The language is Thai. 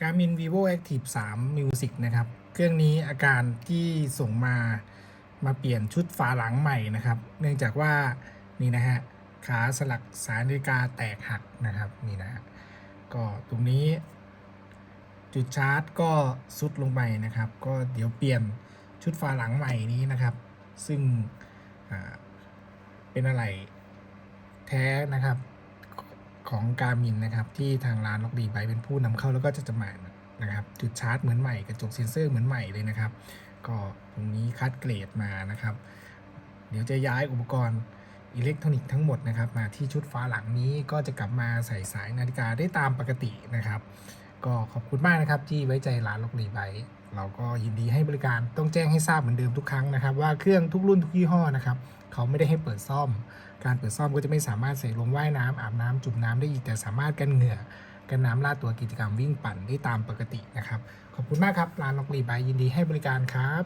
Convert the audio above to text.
Garmin Vivo Active 3 Music นะครับ เครื่องนี้อาการที่ส่งมามาเปลี่ยนชุดฝาหลังใหม่นะครับ เนื่องจากว่านี่นะฮะขาสลักสายนาฬิกาแตกหักนะครับนี่นะ ก็ตรงนี้ จุดชาร์จก็ซุดลงไปนะครับ ก็เดี๋ยวเปลี่ยนชุดฝาหลังใหม่นี้นะครับ ซึ่งเป็นอะไรแท้นะครับ ของการมินนะครับที่ทางร้านล็อกดีไบเป็นผู้นำเข้าแล้วก็จะจำหน่ายนะครับจุดชาร์จเหมือนใหม่กระจกเซ็นเซอร์เหมือนใหม่เลยนะครับ ก็ตรงนี้คัดเกรดมานะครับ เดี๋ยวจะย้ายอุปกรณ์อิเล็กทรอนิกส์ทั้งหมดนะครับมาที่ชุดฟ้าหลังนี้ก็จะกลับมาใส่สายนาฬิกาได้ตามปกตินะครับ ก็ขอบคุณมากนะครับที่ไว้ใจร้านล็อกลีไบเราก็ยินดีให้บริการต้องแจ้งให้ทราบเหมือนเดิมทุกครั้งนะครับ ว่าเครื่องทุกรุ่นทุกยี่ห้อนะครับเขาไม่ได้ให้เปิดซ่อม การเปิดซ่อมก็จะไม่สามารถใส่ลงว่ายน้ำอาบน้ำจุ่มน้ำได้อีกแต่สามารถกันเหงื่อกันน้ำลาดตัวกิจกรรมวิ่งปั่นได้ตามปกตินะครับ ขอบคุณมากครับร้านล็อกลีไบยินดีให้บริการครับ